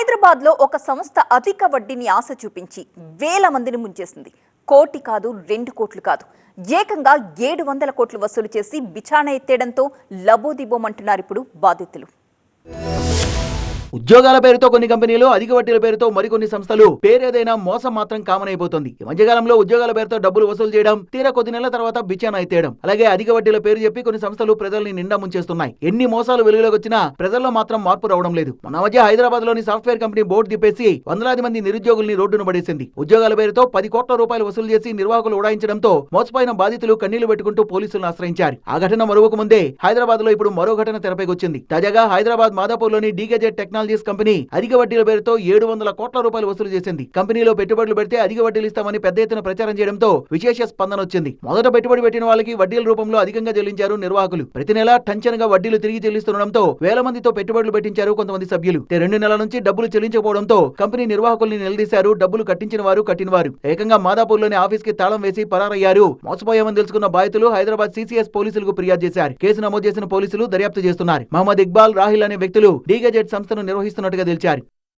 హైదరాబాద్లో ఒక సంస్థ అధిక వడ్డీని ఆశ చూపించి వేల మందిని ముంచేసింది. కోటి కాదు రెండు కోట్లు కాదు. ఏకంగా ఏడు వందల కోట్లు వసూలు చేసి బిచాణ ఎత్తేయడంతో లబోదిబోమంటున్నారు ఇప్పుడు బాధితులు. ఉద్యోగాల పేరుతో కొన్ని కంపెనీలు అధిక వడ్డీల పేరుతో మరికొన్ని సంస్థలు పేరేదైనా మోసం మాత్రం కామన్ అయిపోతుంది. ఈ మధ్యకాలంలో ఉద్యోగాల పేరుతో డబ్బులు వసూలు చేయడం తీరా కొద్ది నెలల తర్వాత బిచ్చాన ఎత్తేయడం అలాగే అధిక వడ్డీల పేరు చెప్పి కొన్ని సంస్థలు ప్రజల్ని నిండా ముంచేస్తున్నాయి. ఎన్ని మోసాలు వెలుగులోకి వచ్చినా ప్రజల్లో మాత్రం మార్పు రావడం లేదు. మన మధ్య హైదరాబాద్లోని సాఫ్ట్వేర్ కంపెనీ బోర్డు తిప్పేసి వందలాది మంది నిరుద్యోగుల్ని రోడ్డును పడేసింది. ఉద్యోగాల పేరుతో పది కోట్ల రూపాయలు వసూలు చేసి నిర్వాహకులు ఉడాయించడంతో మోసపోయిన బాధితులు కన్నీళ్ళు పెట్టుకుంటూ పోలీసులను ఆశ్రయించారు. ఆ ఘటన మరొక ముందే హైదరాబాద్లో ఇప్పుడు మరో ఘటన తెరపైకి వచ్చింది. తాజాగా హైదరాబాద్ మాదాపూర్లోని డీకేజెడ్ టెక్నాలజీస్ కంపెనీ అధిక వడ్డీల పేరుతో ఏడు వందల కోట్ల రూపాయలు వసూలు చేసింది. కంపెనీలో పెట్టుబడులు పెడితే అధిక వడ్డీలు ఇస్తామని పెద్ద ఎత్తున ప్రచారం చేయడంతో విశేష స్పందన వచ్చింది. మొదట పెట్టుబడి పెట్టిన వాళ్ళకి వడ్డీల రూపంలో అధికంగా చెల్లించారు నిర్వాహకులు. ప్రతి నెల టంచనగా వడ్డీలు తిరిగి చెల్లిస్తుండడంతో వేల మందితో పెట్టుబడులు పెట్టించారు కొంతమంది సభ్యులు. రెండు నెలల నుంచి డబ్బులు చెల్లించకపోవడంతో కంపెనీ నిర్వాహకుల్ని నిలదీశారు డబ్బులు కట్టించిన వారు కట్టిన వారు ఏకంగా మాదాపూర్లోని ఆఫీస్కి తాళం వేసి పరారయ్యారు. మోసపోయామని తెలుసుకున్న బాధితులు హైదరాబాద్ సీసీఎస్ పోలీసులకు ఫిర్యాదు చేశారు. కేసు నమోదు చేసిన పోలీసులు దర్యాప్తు చేస్తున్నారు. మహమ్మద్ ఇక్బాల్ రాహిల్ అనే వ్యక్తులు డీగజెట్ సంస్థను నిర్వహిస్తున్నట్టుగా తెలిచారు.